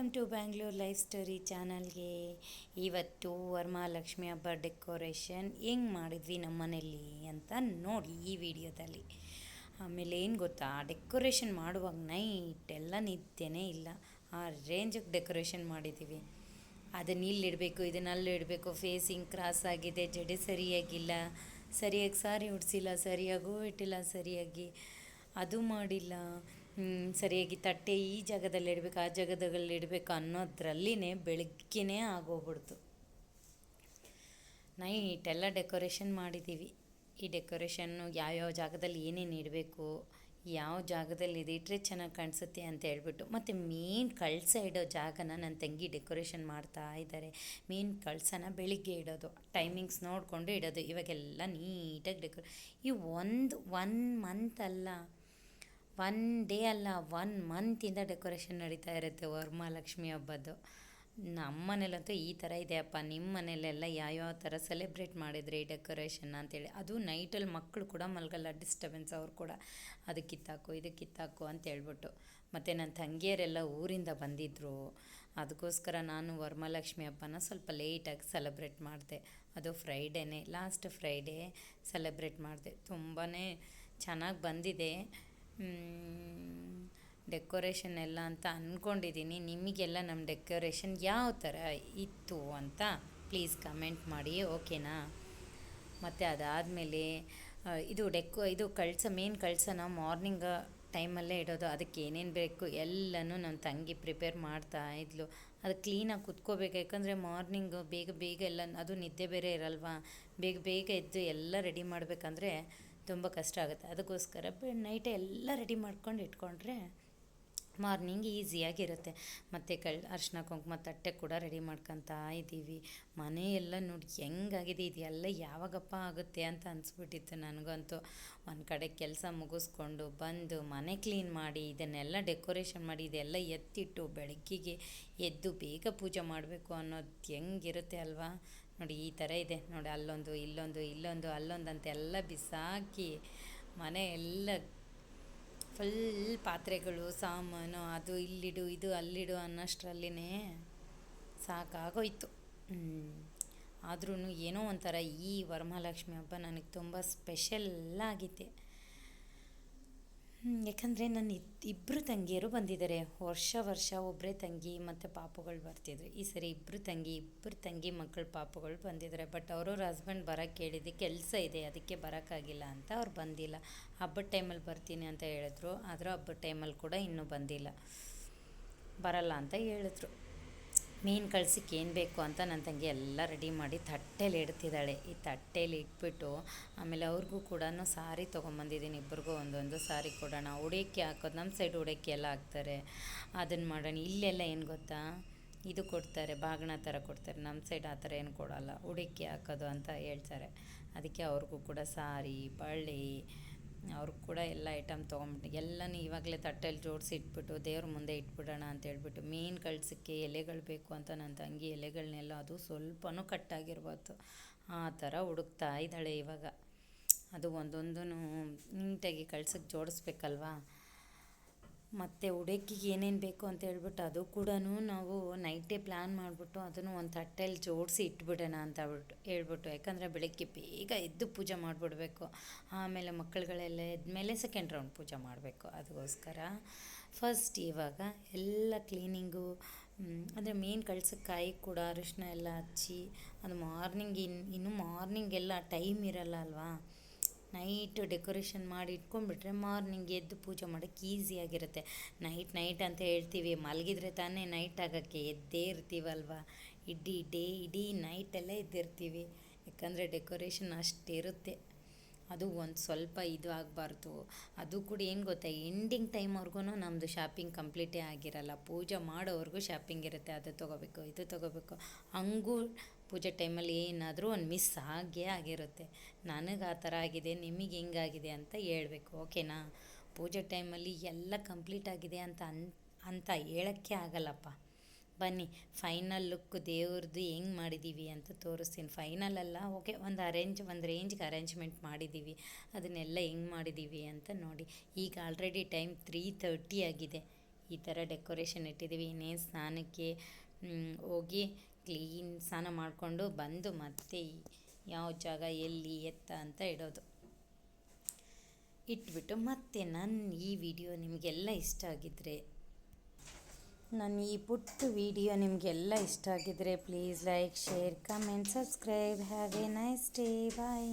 Bangalore life story ಚಾನಲ್ಗೆ ಇವತ್ತು ವರಮಹಾಲಕ್ಷ್ಮಿ ಹಬ್ಬ ಡೆಕೋರೇಷನ್ ಹೆಂಗೆ ಮಾಡಿದ್ವಿ ನಮ್ಮ ಮನೆಯಲ್ಲಿ ಅಂತ ನೋಡಿ ಈ ವಿಡಿಯೋದಲ್ಲಿ. ಆಮೇಲೆ ಏನು ಗೊತ್ತಾ ಡೆಕೋರೇಷನ್ ಮಾಡುವಾಗ ನೈಟ್ ಎಲ್ಲ ನಿದ್ದೆನೇ ಇಲ್ಲ. ಆ ರೇಂಜಿಗೆ ಡೆಕೋರೇಷನ್ ಮಾಡಿದ್ದೀವಿ ಅದನ್ನ ಇಲ್ಲಿಡಬೇಕು ಇದನ್ನ ಅಲ್ಲಿ ಇಡಬೇಕು ಫೇಸಿಂಗ್ ಕ್ರಾಸ್ ಆಗಿದೆ, ಜಡೆ ಸರಿಯಾಗಿಲ್ಲ, ಸರಿಯಾಗಿ ಸಾರಿ ಉಡಿಸಿಲ್ಲ, ಸರಿಯಾಗೂ ಇಟ್ಟಿಲ್ಲ, ಸರಿಯಾಗಿ ಅದು ಮಾಡಿಲ್ಲ. ಸರಿಯಾಗಿ ತಟ್ಟೆ ಈ ಜಾಗದಲ್ಲಿ ಇಡಬೇಕು, ಆ ಜಾಗದಲ್ಲಿ ಇಡಬೇಕು ಅನ್ನೋದ್ರಲ್ಲಿನೇ ಬೆಳಗ್ಗೆನೇ ಆಗೋಗ್ಬಿಡ್ತು. ನೈಟ್ ಎಲ್ಲ ಡೆಕೋರೇಷನ್ ಮಾಡಿದ್ದೀವಿ. ಈ ಡೆಕೋರೇಷನ್ನು ಯಾವ್ಯಾವ ಜಾಗದಲ್ಲಿ ಏನೇನು ಇಡಬೇಕು, ಯಾವ ಜಾಗದಲ್ಲಿ ಇದಿಟ್ಟರೆ ಚೆನ್ನಾಗಿ ಕಾಣಿಸುತ್ತೆ ಅಂತ ಹೇಳ್ಬಿಟ್ಟು, ಮತ್ತು ಮೇನ್ ಕಳಸ ಇಡೋ ಜಾಗನ ನನ್ನ ತಂಗಿ ಡೆಕೋರೇಷನ್ ಮಾಡ್ತಾ ಇದ್ದಾರೆ. ಮೇನ್ ಕಳಸನ ಬೆಳಿಗ್ಗೆ ಇಡೋದು ಟೈಮಿಂಗ್ಸ್ ನೋಡಿಕೊಂಡು ಇಡೋದು, ಇವಾಗೆಲ್ಲ ನೀಟಾಗಿ ಡೆಕೋರೇ ಈ ಒಂದು ಒನ್ ಮಂತ್ ಅಲ್ಲ ಒನ್ ಡೇ ಅಲ್ಲ ಒನ್ ಮಂತಿಂದ ಡೆಕೋರೇಷನ್ ನಡೀತಾ ಇರುತ್ತೆ ವರಮಹಾಲಕ್ಷ್ಮಿ ಹಬ್ಬದ್ದು. ನಮ್ಮ ಮನೇಲಂತೂ ಈ ಥರ ಇದೆಯಪ್ಪ ನಿಮ್ಮ ಮನೇಲೆಲ್ಲ ಯಾವ್ಯಾವ ಥರ ಸೆಲೆಬ್ರೇಟ್ ಮಾಡಿದ್ರಿ ಡೆಕೋರೇಷನ್ ಅಂತೇಳಿ. ಅದು ನೈಟಲ್ಲಿ ಮಕ್ಕಳು ಕೂಡ ಮಲಗಲ್ಲ ಡಿಸ್ಟರ್ಬೆನ್ಸ್ ಅವ್ರು ಕೂಡ. ಅದಕ್ಕಿತ್ತಾಕು ಇದಕ್ಕಿತ್ತಾಕು ಇದು ಕಿತ್ತಾಕು ಅಂತ ಹೇಳ್ಬಿಟ್ಟು. ಮತ್ತು ನನ್ನ ತಂಗಿಯರೆಲ್ಲ ಊರಿಂದ ಬಂದಿದ್ದರು ಅದಕ್ಕೋಸ್ಕರ ನಾನು ವರಮಹಾಲಕ್ಷ್ಮಿ ಹಬ್ಬನ ಸ್ವಲ್ಪ ಲೇಟಾಗಿ ಸೆಲೆಬ್ರೇಟ್ ಮಾಡಿದೆ. ಅದು ಫ್ರೈಡೇನೇ ಲಾಸ್ಟ್ ಫ್ರೈಡೇ ಸೆಲೆಬ್ರೇಟ್ ಮಾಡಿದೆ. ತುಂಬಾ ಚೆನ್ನಾಗಿ ಬಂದಿದೆ. ಡೆಕೋರೇಷನ್ ಎಲ್ಲ ಅಂತ ಅಂದ್ಕೊಂಡಿದ್ದೀನಿ ನಿಮಗೆಲ್ಲ ನಮ್ಮ ಡೆಕೋರೇಷನ್ ಯಾವ ಥರ ಇತ್ತು ಅಂತ ಪ್ಲೀಸ್ ಕಮೆಂಟ್ ಮಾಡಿ ಓಕೆನಾ ಮತ್ತು ಅದಾದಮೇಲೆ ಇದು ಡೆಕೋ ಇದು ಕಳಸ ಮೇನ್ ಕಳಸನ ಮಾರ್ನಿಂಗ್ ಟೈಮಲ್ಲೇ ಇಡೋದು, ಅದಕ್ಕೆ ಏನೇನು ಬೇಕು ಎಲ್ಲನೂ ನನ್ನ ತಂಗಿ ಪ್ರಿಪೇರ್ ಮಾಡ್ತಾ ಇದ್ಲು. ಅದು ಕ್ಲೀನಾಗಿ ಕುತ್ಕೋಬೇಕು, ಯಾಕಂದರೆ ಮಾರ್ನಿಂಗು ಬೇಗ ಬೇಗ ಎಲ್ಲ, ಅದು ನಿದ್ದೆ ಬೇರೆ ಇರಲ್ವಾ? ಬೇಗ ಬೇಗ ಎದ್ದು ಎಲ್ಲ ರೆಡಿ ಮಾಡಬೇಕಂದ್ರೆ ತುಂಬ ಕಷ್ಟ ಆಗುತ್ತೆ. ಅದಕ್ಕೋಸ್ಕರ ಬೆ ನೈಟೇ ಎಲ್ಲ ರೆಡಿ ಮಾಡ್ಕೊಂಡು ಇಟ್ಕೊಂಡ್ರೆ ಮಾರ್ನಿಂಗ್ ಈಸಿಯಾಗಿರುತ್ತೆ ಮತ್ತು ಕಳ್, ಅರ್ಶಿನ, ಕುಂಕುಮ, ತಟ್ಟೆ ಕೂಡ ರೆಡಿ ಮಾಡ್ಕೊತಾ ಇದ್ದೀವಿ. ಮನೆಯೆಲ್ಲ ನೋಡಿ ಹೆಂಗಾಗಿದೆ ಇದೆಲ್ಲ ಯಾವಾಗಪ್ಪ ಆಗುತ್ತೆ ಅಂತ ಅನಿಸ್ಬಿಟ್ಟಿತ್ತು ನನಗಂತೂ. ಒಂದು ಕಡೆ ಕೆಲಸ ಮುಗಿಸ್ಕೊಂಡು ಬಂದು ಮನೆ ಕ್ಲೀನ್ ಮಾಡಿ, ಇದನ್ನೆಲ್ಲ ಡೆಕೋರೇಷನ್ ಮಾಡಿ, ಇದೆಲ್ಲ ಎತ್ತಿಟ್ಟು ಬೆಳಗ್ಗೆಗೆ ಎದ್ದು ಬೇಗ ಪೂಜೆ ಮಾಡಬೇಕು ಅನ್ನೋದು ಹೆಂಗಿರುತ್ತೆ ಅಲ್ವಾ? ನೋಡಿ ಈ ಥರ ಇದೆ. ನೋಡಿ ಅಲ್ಲೊಂದು, ಇಲ್ಲೊಂದು ಇಲ್ಲೊಂದು ಅಲ್ಲೊಂದು ಅಂತೆಲ್ಲ ಬಿಸಾಕಿ ಮನೆ ಎಲ್ಲ ಫುಲ್ ಪಾತ್ರೆಗಳು, ಸಾಮಾನು, ಅದು ಇಲ್ಲಿಡು, ಇದು ಅಲ್ಲಿಡು ಅನ್ನೋಷ್ಟರಲ್ಲಿನೇ ಸಾಕಾಗೋಯ್ತು. ಆದ್ರೂ ಏನೋ ಒಂಥರ ಈ ವರಮಹಾಲಕ್ಷ್ಮಿ ಹಬ್ಬ ನನಗೆ ತುಂಬ ಸ್ಪೆಷಲ್ ಆಗಿದೆ ಯಾಕಂದರೆ ನನ್ನ ಇಬ್ಬರು ತಂಗಿಯರು ಬಂದಿದ್ದಾರೆ. ವರ್ಷ ವರ್ಷ ಒಬ್ಬರೇ ತಂಗಿ ಮತ್ತು ಪಾಪುಗಳು ಬರ್ತಿದ್ರು. ಈ ಸರಿ ಇಬ್ಬರು ತಂಗಿ ಇಬ್ಬರು ತಂಗಿ ಮಕ್ಕಳು ಪಾಪುಗಳು ಬಂದಿದ್ದಾರೆ. ಬಟ್ ಅವ್ರವ್ರ ಹಸ್ಬೆಂಡ್ ಬರೋಕ್ಕೆ ಹೇಳಿದ್ದೆ. ಕೆಲಸ ಇದೆ, ಅದಕ್ಕೆ ಬರೋಕ್ಕಾಗಿಲ್ಲ ಅಂತ ಅವ್ರು ಬಂದಿಲ್ಲ. ಹಬ್ಬದ ಟೈಮಲ್ಲಿ ಬರ್ತೀನಿ ಅಂತ ಹೇಳಿದ್ರು. ಆದರೂ ಹಬ್ಬದ ಟೈಮಲ್ಲಿ ಕೂಡ ಇನ್ನೂ ಬಂದಿಲ್ಲ. ಬರಲ್ಲ ಅಂತ ಹೇಳಿದ್ರು. ಮೀನು ಕಳ್ಸಕ್ಕೆ ಏನು ಬೇಕು ಅಂತ ನನ್ನ ತಂಗಿ ಎಲ್ಲ ರೆಡಿ ಮಾಡಿ ತಟ್ಟೆಲಿ ಇಡ್ತಿದ್ದಾಳೆ. ಈ ತಟ್ಟೆಲಿ ಇಟ್ಬಿಟ್ಟು ಆಮೇಲೆ ಅವ್ರಿಗೂ ಕೂಡ ಸಾರಿ ತೊಗೊಂಬಂದಿದ್ದೀನಿ. ಇಬ್ರಿಗೂ ಒಂದೊಂದು ಸಾರಿ ಕೊಡೋಣ. ಉಡಕ್ಕೆ ಹಾಕೋದು ನಮ್ಮ ಸೈಡ್ ಉಡಕ್ಕೆ ಎಲ್ಲ ಹಾಕ್ತಾರೆ. ಅದನ್ನು ಮಾಡೋಣ. ಇಲ್ಲೆಲ್ಲ ಏನು ಗೊತ್ತಾ? ಇದು ಕೊಡ್ತಾರೆ ಬಾಗಣ ಥರ ಕೊಡ್ತಾರೆ. ನಮ್ಮ ಸೈಡ್ ಆ ಥರ ಏನು ಕೊಡೋಲ್ಲ. ಉಡಕ್ಕೆ ಹಾಕೋದು ಅಂತ ಹೇಳ್ತಾರೆ. ಅದಕ್ಕೆ ಅವ್ರಿಗೂ ಕೂಡ ಸಾರಿ, ಬಳ್ಳಿ ಅವ್ರಿಗೆ ಕೂಡ ಎಲ್ಲ ಐಟಮ್ ತೊಗೊಂಬಿಟ್ಟು ಎಲ್ಲನೂ ಇವಾಗಲೇ ತಟ್ಟೆಲಿ ಜೋಡಿಸಿ ಇಟ್ಬಿಟ್ಟು, ದೇವ್ರ ಮುಂದೆ ಇಟ್ಬಿಡೋಣ ಅಂತ ಹೇಳ್ಬಿಟ್ಟು, ಮೀನು ಕಳ್ಸಕ್ಕೆ ಎಲೆಗಳು ಬೇಕು ಅಂತ ನನ್ನ ತಂಗಿ ಎಲೆಗಳನ್ನೆಲ್ಲ ಅದು ಸ್ವಲ್ಪನೂ ಕಟ್ಟಾಗಿರ್ಬೋದು ಆ ಥರ ಹುಡುಕ್ತಾ ಇದ್ದಾಳೆ ಇವಾಗ. ಅದು ಒಂದೊಂದೂ ನೀಟಾಗಿ ಕಳ್ಸಕ್ಕೆ ಜೋಡಿಸ್ಬೇಕಲ್ವಾ? ಮತ್ತು ಉಡಕ್ಕಿಗೆ ಏನೇನು ಬೇಕು ಅಂತ ಹೇಳ್ಬಿಟ್ಟು ಅದು ಕೂಡ ನಾವು ನೈಟೇ ಪ್ಲ್ಯಾನ್ ಮಾಡಿಬಿಟ್ಟು ಅದನ್ನು ಒಂದು ತಟ್ಟೆಯಲ್ಲಿ ಜೋಡಿಸಿ ಇಟ್ಬಿಡೋಣ ಅಂತ ಹೇಳ್ಬಿಟ್ಟು ಹೇಳ್ಬಿಟ್ಟು. ಯಾಕಂದರೆ ಬೆಳಗ್ಗೆ ಬೇಗ ಎದ್ದು ಪೂಜೆ ಮಾಡಿಬಿಡ್ಬೇಕು. ಆಮೇಲೆ ಮಕ್ಕಳುಗಳೆಲ್ಲ ಎದ್ಮೇಲೆ ಸೆಕೆಂಡ್ ರೌಂಡ್ ಪೂಜೆ ಮಾಡಬೇಕು. ಅದಕ್ಕೋಸ್ಕರ ಫಸ್ಟ್ ಇವಾಗ ಎಲ್ಲ ಕ್ಲೀನಿಂಗು ಅಂದರೆ ಮೇನ್ ಕಳ್ಸಕ್ಕೆ ಕಾಯಿ ಕೂಡ ಅರಿಶಿನ ಎಲ್ಲ ಹಚ್ಚಿ ಅದು ಮಾರ್ನಿಂಗ್ ಇನ್ನು ಇನ್ನೂ ಮಾರ್ನಿಂಗ್ ಎಲ್ಲ ಟೈಮ್ ಇರಲ್ಲ ಅಲ್ವಾ? ನೈಟು ಡೆಕೋರೇಷನ್ ಮಾಡಿ ಇಟ್ಕೊಂಡ್ಬಿಟ್ರೆ ಮಾರ್ನಿಂಗ್ ಎದ್ದು ಪೂಜೆ ಮಾಡೋಕ್ಕೆ ಈಸಿಯಾಗಿರುತ್ತೆ. ನೈಟ್ ನೈಟ್ ಅಂತ ಹೇಳ್ತೀವಿ, ಮಲಗಿದ್ರೆ ತಾನೇ ನೈಟ್ ಆಗೋಕ್ಕೆ ಎದ್ದೇ ಇರ್ತೀವಲ್ವ? ಇಡೀ ಡೇ, ಇಡೀ ನೈಟೆಲ್ಲ ಎದ್ದಿರ್ತೀವಿ. ಯಾಕಂದರೆ ಡೆಕೋರೇಷನ್ ಅಷ್ಟಿರುತ್ತೆ ಅದು ಒಂದು ಸ್ವಲ್ಪ ಇದು ಆಗಬಾರ್ದು. ಅದು ಕೂಡ ಏನು ಗೊತ್ತಾ, ಎಂಡಿಂಗ್ ಟೈಮ್ವರೆಗೂ ನಮ್ಮದು ಶಾಪಿಂಗ್ ಕಂಪ್ಲೀಟೇ ಆಗಿರಲ್ಲ. ಪೂಜೆ ಮಾಡೋವರೆಗೂ ಶಾಪಿಂಗ್ ಇರುತ್ತೆ. ಅದು ತೊಗೋಬೇಕು, ಇದು ತೊಗೋಬೇಕು. ಹಂಗೂ ಪೂಜೆ ಟೈಮಲ್ಲಿ ಏನಾದರೂ ಒಂದು ಮಿಸ್ ಆಗೇ ಆಗಿರುತ್ತೆ. ನನಗೆ ಆ ಥರ ಆಗಿದೆ, ನಿಮಗೆ ಹೆಂಗಾಗಿದೆ ಅಂತ ಹೇಳ್ಬೇಕು, ಓಕೆನಾ? ಪೂಜೆ ಟೈಮಲ್ಲಿ ಎಲ್ಲ ಕಂಪ್ಲೀಟ್ ಆಗಿದೆ ಅಂತ ಅನ್, ಅಂತ ಹೇಳೋಕ್ಕೆ ಆಗಲ್ಲಪ್ಪ. ಬನ್ನಿ, ಫೈನಲ್ ಲುಕ್ ದೇವ್ರದ್ದು ಹೆಂಗೆ ಮಾಡಿದ್ದೀವಿ ಅಂತ ತೋರಿಸ್ತೀನಿ. ಫೈನಲ್ ಅಲ್ಲ, ಓಕೆ, ಒಂದು ಅರೇಂಜ್, ಒಂದು ರೇಂಜ್ಗೆ ಅರೇಂಜ್ಮೆಂಟ್ ಮಾಡಿದ್ದೀವಿ ಅದನ್ನೆಲ್ಲ ಹೆಂಗೆ ಮಾಡಿದ್ದೀವಿ ಅಂತ ನೋಡಿ. ಈಗ ಆಲ್ರೆಡಿ ಟೈಮ್ ತ್ರೀ ತರ್ಟಿ ಆಗಿದೆ. ಈ ಥರ ಡೆಕೋರೇಷನ್ ಇಟ್ಟಿದ್ದೀವಿ ಇನ್ನೇನು ಸ್ನಾನಕ್ಕೆ ಹೋಗಿ ಕ್ಲೀನ್ ಸ್ನಾನ ಮಾಡಿಕೊಂಡು ಬಂದು ಮತ್ತೆ ಯಾವ ಜಾಗ ಎಲ್ಲಿ ಎತ್ತ ಅಂತ ಇಡೋದು. ಇಟ್ಬಿಟ್ಟು ಮತ್ತೆ ನನ್ನ ಈ ವಿಡಿಯೋ ನಿಮಗೆಲ್ಲ ಇಷ್ಟ ಆಗಿದ್ದರೆ ನನ್ನ ಈ ಪುಟ್ಟ ವಿಡಿಯೋ ನಿಮಗೆಲ್ಲ ಇಷ್ಟ ಆಗಿದ್ದರೆ please like share comment subscribe have a nice day bye